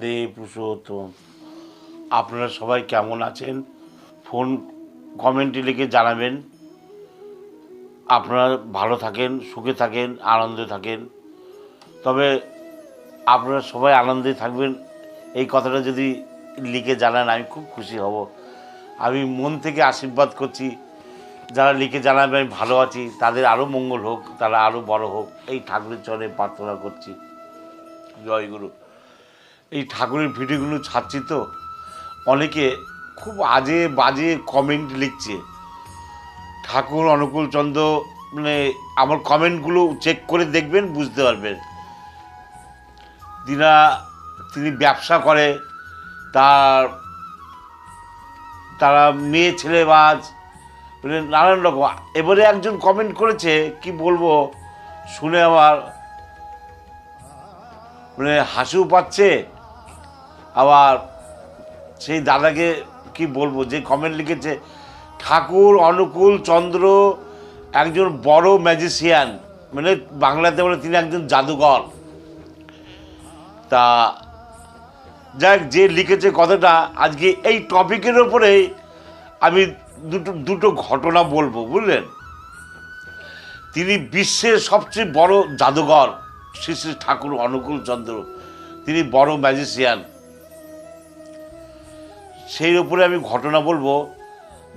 বন্দে পুরুষোত্তম আপনারা সবাই কেমন আছেন? ফোন, কমেন্টে লিখে জানাবেন। আপনারা ভালো থাকেন, সুখে থাকেন, আনন্দে থাকেন। তবে আপনারা সবাই আনন্দে থাকবেন। এই কথাটা যদি লিখে জানান, আমি খুব খুশি হব। আমি মন থেকে আশীর্বাদ করছি। যারা লিখে জানাবে, আমি ভালো আছি। তাদের আরও মঙ্গল হোক, তারা আরও বড় হোক। এই ঠাকুরের চরণে প্রার্থনা করছি। জয় গুরু। এই ঠাকুরের ভিডিওগুলো ছাড়ছি তো। অনেকে খুব আজে বাজে কমেন্ট লিখছে। ঠাকুর অনুকূল চন্দ্র মানে আমার কমেন্টগুলো চেক করে দেখবেন, বুঝতে পারবেন। দিনা তিনি ব্যবসা করে, তার, তারা মেয়ে ছেলেবাজ মানে নানান রকম। এবারে একজন কমেন্ট করেছে, কি বলব, শুনে আমার মানে হাসিও পাচ্ছে। আবার সেই দাদাকে কি বলব, যে কমেন্ট লিখেছে, ঠাকুর, অনুকূল, চন্দ্র, একজন বড় ম্যাজিশিয়ান মানে বাংলাতে বলে তিনি একজন জাদুঘর তা যাক, যে লিখেছে কথাটা, আজকে এই টপিকের ওপরেই আমি দুটো দুটো ঘটনা বলব, বুঝলেন? তিনি বিশ্বের সবচেয়ে বড় জাদুঘর শ্রী শ্রী ঠাকুর, অনুকূল, চন্দ্র। তিনি বড় ম্যাজিশিয়ান সেই উপরে আমি ঘটনা বলব।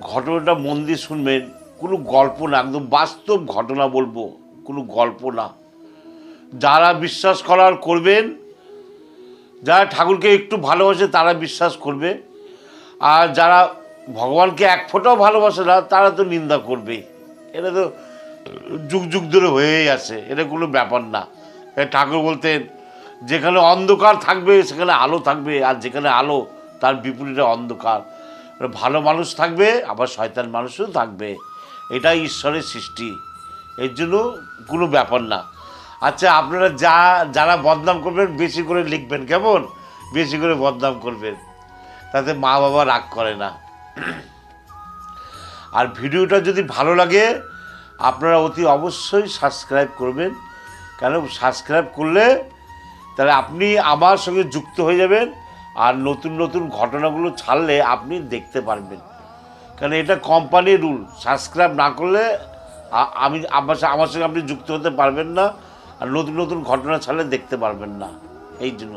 ঘটনাটা মন দিয়ে শুনবেন। কোনো গল্প না, একদম বাস্তব ঘটনা বলব। কোনো গল্প না। যারা বিশ্বাস করার করবেন, যারা ঠাকুরকে একটু ভালোবাসে তারা বিশ্বাস করবে। আর যারা ভগবানকে এক ফোঁটাও ভালোবাসে না, তারা তো নিন্দা করবেই এটা তো যুগ যুগ ধরে হয়েই আছে। এটা কোনো ব্যাপার না। ঠাকুর বলতেন, যেখানে অন্ধকার থাকবে, সেখানে আলো থাকবে। আর যেখানে আলো তার বিপরীতে অন্ধকার। ভালো মানুষ থাকবে, আবার শয়তান মানুষও থাকবে। এটা ঈশ্বরের সৃষ্টি। এর জন্য কোনো ব্যাপার না। আচ্ছা আপনারা যা, যারা বদনাম করবেন, বেশি করে লিখবেন, কেমন? বেশি করে বদনাম করবেন। তাতে মা বাবা রাগ করে না। আর ভিডিওটা যদি ভালো লাগে, আপনারা অতি অবশ্যই সাবস্ক্রাইব করবেন। কেন? সাবস্ক্রাইব করলে তাহলে আপনি আমার সঙ্গে যুক্ত হয়ে যাবেন। আর নতুন নতুন ঘটনাগুলো ছাড়লে আপনি দেখতে পারবেন। কারণ এটা কোম্পানির রুল সাবস্ক্রাইব না করলে আমি, আমার আমার সঙ্গে আপনি যুক্ত হতে পারবেন না, আর নতুন নতুন ঘটনা ছাড়লে দেখতে পারবেন না। এই জন্য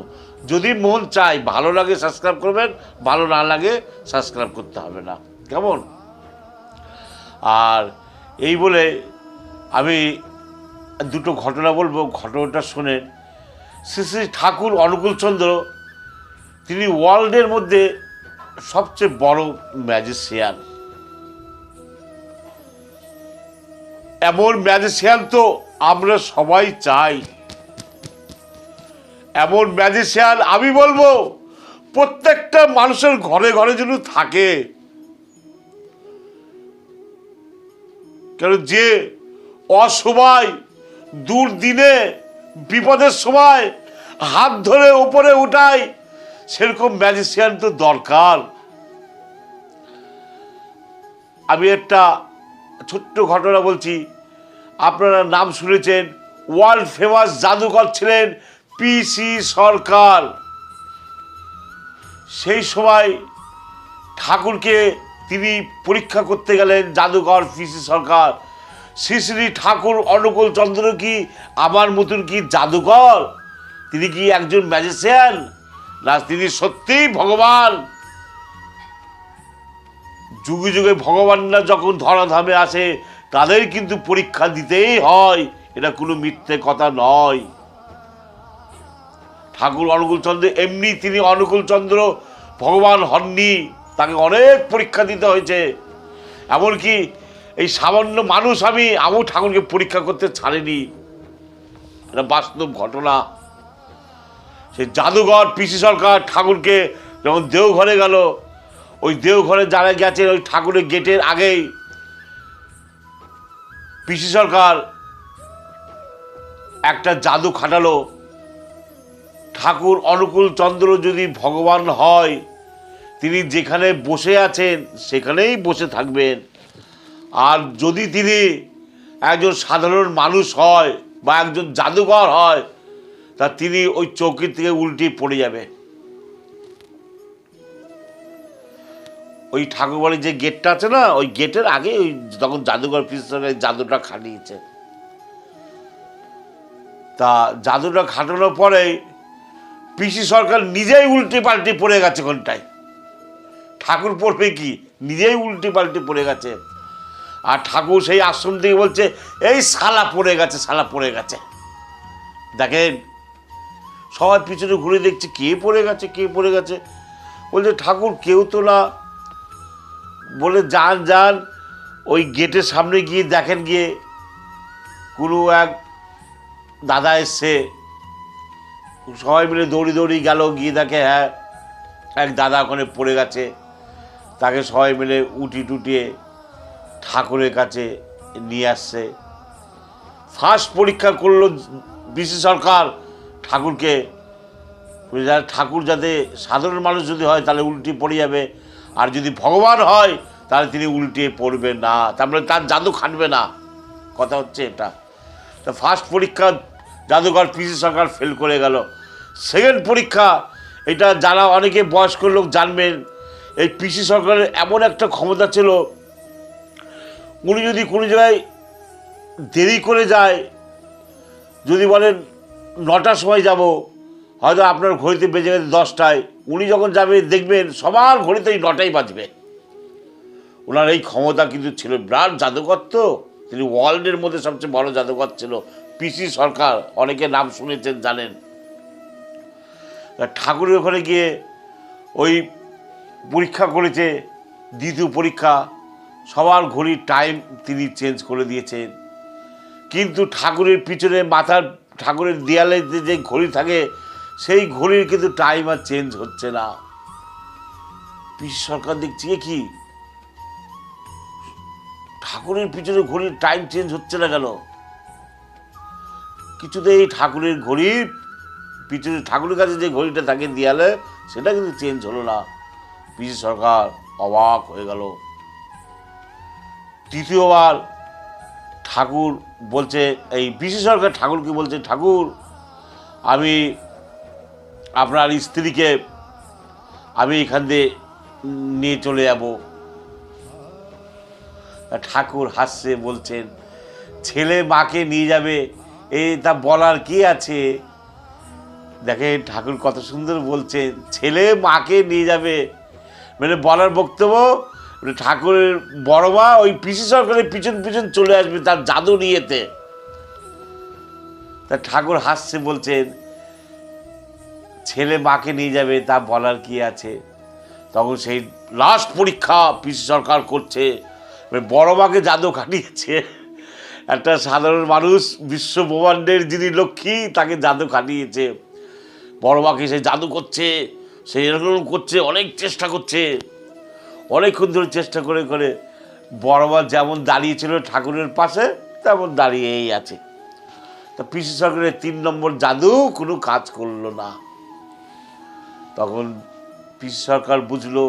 যদি মন চায় ভালো লাগে সাবস্ক্রাইব করবেন, ভালো না লাগে সাবস্ক্রাইব করতে হবে না। কেমন? আর এই বলে আমি দুটো ঘটনা বলব। ঘটনাটা শুনে শ্রী শ্রী ঠাকুর অনুকূলচন্দ্র তিনি ওয়ার্ল্ডের মধ্যে সবচেয়ে বড় ম্যাজিশিয়ান। এমন ম্যাজিশিয়ান তো আমরা সবাই চাই। এমন ম্যাজিশিয়ান আমি বলব, প্রত্যেকটা মানুষের ঘরে ঘরে যেন থাকে। কেন যে অসময়, দুর্দিনে, বিপদের সময় হাত ধরে উপরে উঠায় সেরকম ম্যাজিশিয়ান তো দরকার। আমি একটা ছোট্ট ঘটনা বলছি। আপনারা নাম শুনেছেন ওয়ার্ল্ড ফেমাস জাদুকর ছিলেন পিসি সরকার। সেই সময় ঠাকুরকে তিনি পরীক্ষা করতে গেলেন জাদুকর পিসি সরকার। শ্রী শ্রী ঠাকুর অনুকূল চন্দ্র কি, আমার মতন কি জাদুকর? তিনি কি একজন ম্যাজিশিয়ান না তিনি সত্যিই ভগবান। যুগে যুগে ভগবানরা যখন ধরাধামে আসে, তাদের কিন্তু পরীক্ষা দিতেই হয়, এটা কোনো মিথ্যে কথা নয়। ঠাকুর অনুকূল চন্দ্র এমনি তিনি অনুকূল চন্দ্র ভগবান হননি, তাকে অনেক পরীক্ষা দিতে হয়েছে। এমনকি এই সামান্য মানুষ আমি, আমিও ঠাকুরকে পরীক্ষা করতে ছাড়িনি। এটা বাস্তব ঘটনা। সেই জাদুঘর, পিসি সরকার, ঠাকুরকে যখন দেওঘরে গেল, ওই দেওঘরে যারা গেছে, ওই ঠাকুরের গেটের আগেই পিসি সরকার একটা জাদু খাটালো। ঠাকুর অনুকূল চন্দ্র যদি ভগবান হয়, তিনি যেখানে বসে আছেন, সেখানেই বসে থাকবেন। আর যদি তিনি একজন সাধারণ মানুষ হয় বা একজন জাদুঘর হয় তা তিনি ওই চৌকির থেকে উল্টে পড়ে যাবে। ওই ঠাকুর বাড়ির যে গেটটা আছে না, ওই গেটের আগে ওই তখন জাদুঘর পিসে জাদুটা খাটিয়েছে। তা জাদুটা খাটানোর পরে পিসি সরকার নিজেই উল্টে পাল্টে পড়ে গেছে ঘন্টায়। ঠাকুর পড়বে কি? নিজেই উল্টে পাল্টে পড়ে গেছে। আর ঠাকুর সেই আশ্রম থেকে বলছে, এই শালা পড়ে গেছে, শালা পড়ে গেছে। দেখেন সবার পিছনে ঘুরে দেখছে কে পড়ে গেছে, কে পড়ে গেছে। বলছে, ঠাকুর, কেউ তো না। বলে, যান যান। ওই গেটের সামনে গিয়ে দেখেন গিয়ে কোনো এক দাদা এসছে। সবাই মিলে দৌড়ি দৌড়ি গেল, গিয়ে দেখে হ্যাঁ এক দাদা ওখানে পড়ে গেছে। তাকে সবাই মিলে উটি টুটিয়ে ঠাকুরের কাছে নিয়ে আসছে। ফার্স্ট পরীক্ষা করল বিসি সরকার। ঠাকুরকে ঠাকুর যাতে সাধারণ মানুষ যদি হয়, তাহলে উল্টি পড়ে যাবে। আর যদি ভগবান হয়, তাহলে তিনি উল্টে পড়বে না। তারপরে তার জাদু খাটবে না। কথা হচ্ছে এটা। তো ফার্স্ট পরীক্ষা জাদুঘর পিসি সরকার ফেল করে গেল। সেকেন্ড পরীক্ষা, এটা যারা অনেকে বয়স্ক লোক জানবেন, এই পিসি সরকারের এমন একটা ক্ষমতা ছিল, উনি যদি কোনো জায়গায় দেরি করে যায়, যদি বলেন নটার সময় যাব। হয়তো আপনার ঘড়িতে বেজে গেছে দশটায়। উনি যখন যাবে, দেখবেন সবার ঘড়িতে ঘড়িতেই নটাই বাজবে। ওনার এই ক্ষমতা কিন্তু ছিল বিরাট জাদুকর তো তিনি ওয়ার্ল্ডের মধ্যে সবচেয়ে বড় জাদুকর ছিল। পিসি সরকার, অনেকে নাম শুনেছেন, জানেন। ঠাকুরের ওখানে গিয়ে ওই পরীক্ষা করেছে, দ্বিতীয় পরীক্ষা। সবার ঘড়ির টাইম তিনি চেঞ্জ করে দিয়েছেন। কিন্তু ঠাকুরের পিছনে মাথার ঠাকুরের দেয়ালে যে- ঘড়ি থাকে, সেই ঘড়ির কিন্তু টাইম আর চেঞ্জ হচ্ছে না। পিসি সরকার দেখছি কি? ঠাকুরের পিছনে ঘড়ির টাইম চেঞ্জ হচ্ছে না কেন? কিছুতেই ঠাকুরের ঘড়ির পিছনে ঠাকুরের কাছে যে ঘড়িটা থাকে দেয়ালে, সেটা কিন্তু চেঞ্জ হলো না। পিসি সরকার অবাক হয়ে গেল। তৃতীয়বার ঠাকুর বলছে, এই পিসি সরকার ঠাকুরকে বলছে? ঠাকুর, আমি আপনার স্ত্রীকে, আমি এখান দিয়ে নিয়ে চলে যাব। ঠাকুর হাসছে, বলছেন, ছেলে মাকে নিয়ে যাবে এই তা বলার কি আছে? দেখেন, ঠাকুর কত সুন্দর বলছেন, ছেলে মাকে নিয়ে যাবে। মানে বলার বক্তব্য ঠাকুরের বড় মা ওই পিসি সরকারের পিছন পিছন চলে আসবে তার জাদু নিয়েতে। তা ঠাকুর হাসছে, বলছেন, ছেলে মাকে নিয়ে যাবে, তা বলার কি আছে? তখন সেই লাস্ট পরীক্ষা পিসি সরকার করছে মানে বড় মাকে জাদু খাটিয়েছে। একটা সাধারণ মানুষ, বিশ্ব ব্রহ্মাণ্ডের যিনি লক্ষ্মী, তাকে জাদু খাটিয়েছে। বড় মাকে সে জাদু করছে, সে এরকম করছে, অনেক চেষ্টা করছে। অনেকক্ষণ ধরে চেষ্টা করে করে বড় মা যেমন দাঁড়িয়েছিল ঠাকুরের পাশে, তেমন দাঁড়িয়েই আছে। তা পিসি সরকারের তিন নম্বর জাদু কোনো কাজ করল না। তখন পিসি সরকার বুঝলো,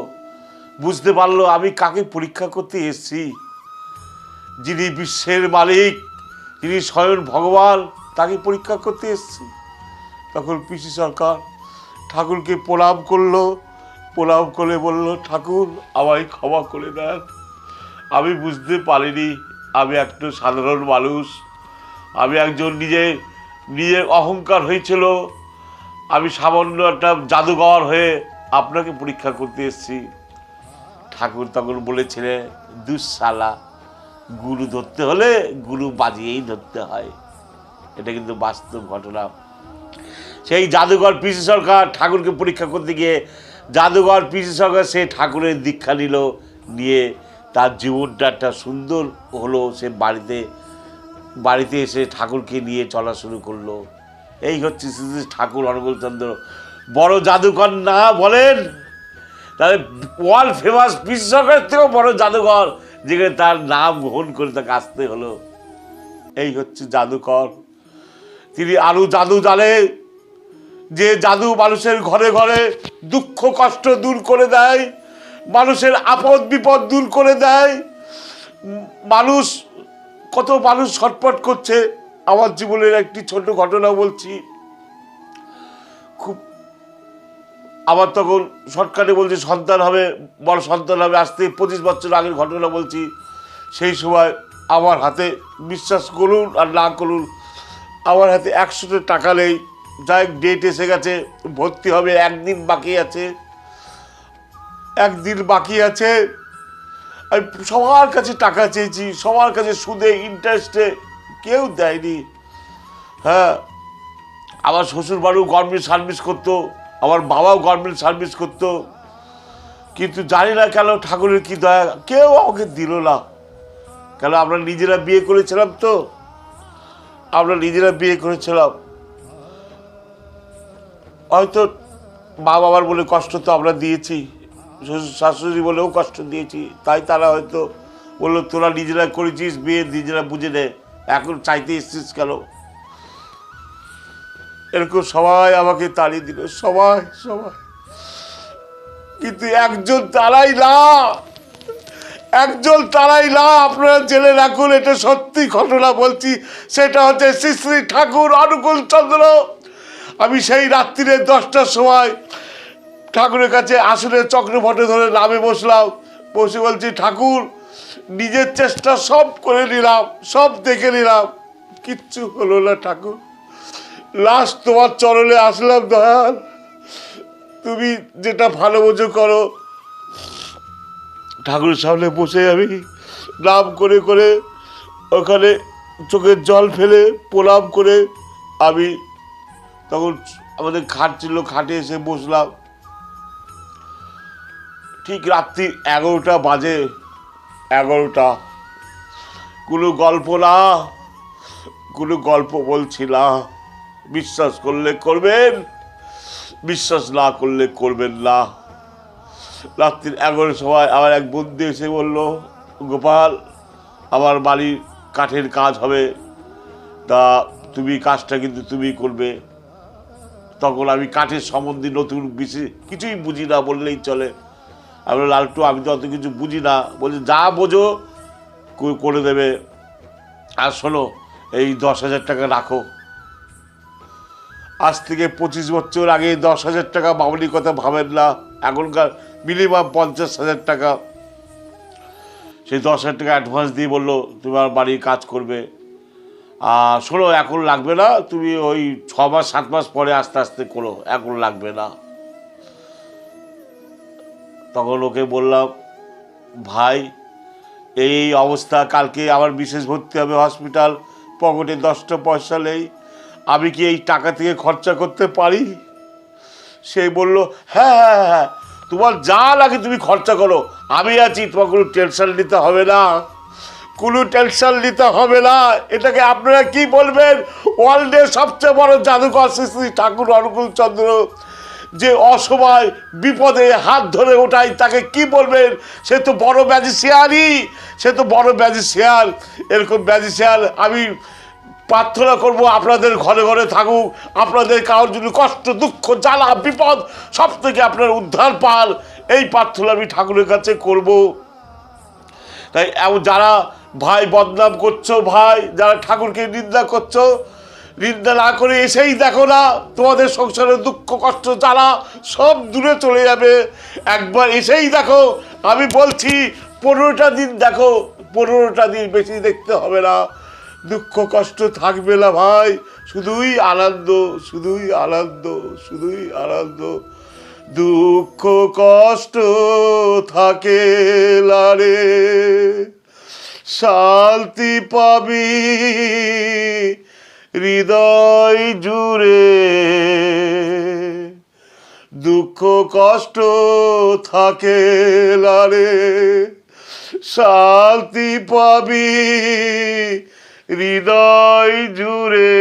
বুঝতে পারল আমি কাকে পরীক্ষা করতে এসেছি। যিনি বিশ্বের মালিক, যিনি স্বয়ং ভগবান, তাকে পরীক্ষা করতে এসেছি। তখন পিসি সরকার ঠাকুরকে প্রণাম করল প্রণাম করে বলল, ঠাকুর, আমায় ক্ষমা করে দেন। আমি বুঝতে পারিনি, আমি একটা সাধারণ মানুষ। আমি একজন নিজে নিজের অহংকার হয়েছিল। আমি সামান্য একটা জাদুঘর হয়ে আপনাকে পরীক্ষা করতে এসেছি। ঠাকুর তখন বলেছিলেন, দুঃশালা, গুরু ধরতে হলে গুরু বাজিয়েই ধরতে হয়। এটা কিন্তু বাস্তব ঘটনা। সেই জাদুঘর পিসি সরকার ঠাকুরকে পরীক্ষা করতে গিয়ে জাদুঘর সরকার সে ঠাকুরের দীক্ষা নিল, নিয়ে তার জীবনটা একটা সুন্দর হলো। সে বাড়িতে বাড়িতে এসে ঠাকুরকে নিয়ে চলা শুরু করল। এই হচ্ছে শ্রী ঠাকুর অনুকূলচন্দ্র বড় জাদুকর না বলেন? তাহলে ওয়ার্ল্ড ফেমাস পিসি থেকেও বড় জাদুঘর, যেখানে তার নাম গ্রহণ করে তাকে আসতে হলো। এই হচ্ছে জাদুকর তিনি আরও জাদু জানে। যে জাদু মানুষের ঘরে ঘরে দুঃখ, কষ্ট দূর করে দেয়, মানুষের আপদ, বিপদ দূর করে দেয়, মানুষ কত মানুষ ছটপট করছে, আমার জীবনের একটি ছোট ঘটনা বলছি। খুব আবার তখন শর্টকাটে বলছি সন্তান হবে, বড় সন্তান হবে থেকে পঁচিশ বছর আগের ঘটনা বলছি। সেই সময় আমার হাতে বিশ্বাস করুন আর না করুন, আমার হাতে একশোটা টাকা নেই। যাই ডেট এসে গেছে, ভর্তি হবে, একদিন বাকি আছে। একদিন বাকি আছে। আমি সবার কাছে টাকা চেয়েছি, সবার কাছে সুদে ইন্টারেস্টে কেউ দেয়নি। হ্যাঁ আমার শ্বশুর বাড়িও গভর্নমেন্ট সার্ভিস করতো, আমার বাবাও গভর্নমেন্ট সার্ভিস করতো। কিন্তু জানি না কেন ঠাকুরের কি দয়া, কেউ আমাকে দিল না। কেন আমরা নিজেরা বিয়ে করেছিলাম তো? আমরা নিজেরা বিয়ে করেছিলাম। হয়তো মা বাবার বলে কষ্ট তো আমরা দিয়েছি, শ্বশুর শাশুড়ি বলেও কষ্ট দিয়েছি, তাই তারা হয়তো বলল, তোরা নিজেরা করেছিস বিয়ে নিজেরা বুঝে নে, এখন চাইতে এসছিস কেন? এরকম সবাই আমাকে তাড়িয়ে দিল, সবাই সবাই। কিন্তু একজন তারাই না, একজন তারাই না, আপনারা জেনে রাখুন, এটা সত্যি ঘটনা বলছি, সেটা হচ্ছে শ্রী শ্রী ঠাকুর অনুকূল চন্দ্র। আমি সেই রাত্রিরে দশটার সময় ঠাকুরের কাছে আসলে চক্রভটে ধরে নামে বসলাম। বসে বলছি, ঠাকুর, নিজের চেষ্টা সব করে নিলাম, সব দেখে নিলাম। কিচ্ছু হলো না ঠাকুর। লাস্ট তোমার চরণে আসলাম দয়াল। তুমি যেটা ভালো বোঝো করো। ঠাকুরের সামনে বসে আমি নাম করে করে ওখানে চোখের জল ফেলে প্রণাম করে আমি তখন আমাদের খাট ছিল খাটে এসে বসলাম। ঠিক রাত্রি এগারোটা বাজে, এগারোটা। কোনো গল্প না, কোনো গল্প বলছি না। বিশ্বাস করলে করবেন, বিশ্বাস না করলে করবেন না। রাত্রির এগারো সময় আমার এক বন্ধু এসে বলল, গোপাল, আমার বাড়ির কাঠের কাজ হবে। তা তুমি কাজটা কিন্তু তুমি করবে। তখন আমি কাঠের সম্বন্ধে নতুন বিশেষ কিছুই বুঝি না বললেই চলে। আমি লালটু, আমি তো অত কিছু বুঝি না। বলছি, যা বোঝো করে দেবে। আর শোনো, এই দশ হাজার টাকা রাখো। আজ থেকে পঁচিশ বছর আগে দশ হাজার টাকা মামলির কথা ভাবেন না। এখনকার মিনিমাম পঞ্চাশ হাজার টাকা। সেই দশ হাজার টাকা অ্যাডভান্স দিয়ে বলল তুমি আমার বাড়ির কাজ করবে। শোনো, এখন লাগবে না। তুমি ওই ছ মাস, সাত মাস পরে আস্তে আস্তে করো, এখন লাগবে না। তখন ওকে বললাম, ভাই, এই অবস্থা, কালকে আমার বিশেষ ভর্তি হবে হসপিটাল, পকেটে দশটা পয়সা নেই। আমি কি এই টাকা থেকে খরচা করতে পারি? সে বলল হ্যাঁ হ্যাঁ হ্যাঁ তোমার যা লাগে তুমি খরচা করো। আমি আছি, তোমার কোনো টেনশন নিতে হবে না। কোনো টেনশন নিতে হবে না। এটাকে আপনারা কি বলবেন? ওয়ার্ল্ডের সবচেয়ে বড় জাদুকর শ্রী শ্রী ঠাকুর অনুকূল চন্দ্র যে অসময় বিপদে হাত ধরে ওঠাই তাকে কি বলবেন? সে তো বড় ম্যাজিসিয়ানই সে তো বড় ম্যাজিসিয়ান এরকম ম্যাজিসিয়ান আমি প্রার্থনা করব আপনাদের ঘরে ঘরে থাকুক। আপনাদের কারোর জন্য কষ্ট, দুঃখ, জ্বালা, বিপদ, সব থেকে আপনার উদ্ধার পান। এই প্রার্থনা আমি ঠাকুরের কাছে করব। তাই যারা ভাই বদনাম করছ, ভাই যারা ঠাকুরকে নিন্দা করছ, নিন্দা না করে এসেই দেখো না, তোমাদের সংসারের দুঃখ, কষ্ট, জ্বালা সব দূরে চলে যাবে। একবার এসেই দেখো, আমি বলছি, পনেরোটা দিন দেখো, পনেরোটা দিন বেশি দেখতে হবে না। দুঃখ, কষ্ট থাকবে না ভাই, শুধুই আনন্দ শুধুই আনন্দ শুধুই আনন্দ। দুঃখ, কষ্ট থাকে লারে শান্তি পাবি, হৃদয় জুড়ে। দুঃখ, কষ্ট থাকে লারে শান্তি পাবি, হৃদয় জুড়ে।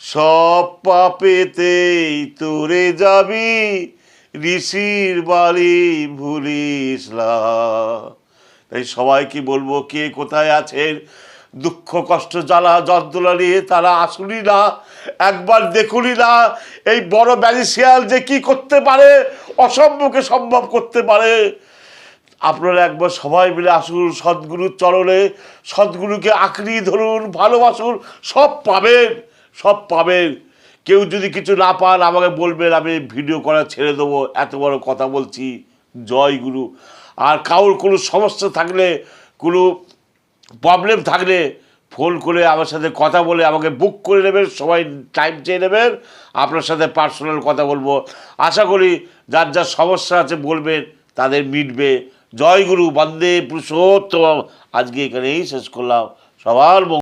সব পাপেতেই তোরে যাবি, ঋষির বাড়ি ভুলিস তাই সবাইকে বলব, কে কোথায় আছেন? দুঃখ, কষ্ট, জ্বালা, যন্ত্রণা নিয়ে তারা আসুনি না, একবার দেখুনি না, এই বড় ম্যাজিসিয়াল যে কি করতে পারে, অসম্ভবকে সম্ভব করতে পারে। আপনারা একবার সবাই মিলে আসুন সদ্গুরুর চরণে, সদ্গুরুকে আঁকড়িয়ে ধরুন, ভালোবাসুন, সব পাবেন সব পাবেন। কেউ যদি কিছু না পান, আমাকে বলবেন, আমি ভিডিও করা ছেড়ে দেবো, এত বড় কথা বলছি। জয় গুরু। আর কারোর কোনো সমস্যা থাকলে, কোনো প্রবলেম থাকলে ফোন করে আমার সাথে কথা বলে আমাকে বুক করে নেবেন, সবাই টাইম চেয়ে নেবেন। আপনার সাথে পার্সোনাল কথা বলব। আশা করি যার যার সমস্যা আছে বলবেন, তাদের মিটবে। জয় গুরু, বন্দে পুরুষোত্তম। আজকে এখানেই শেষ করলাম। সবার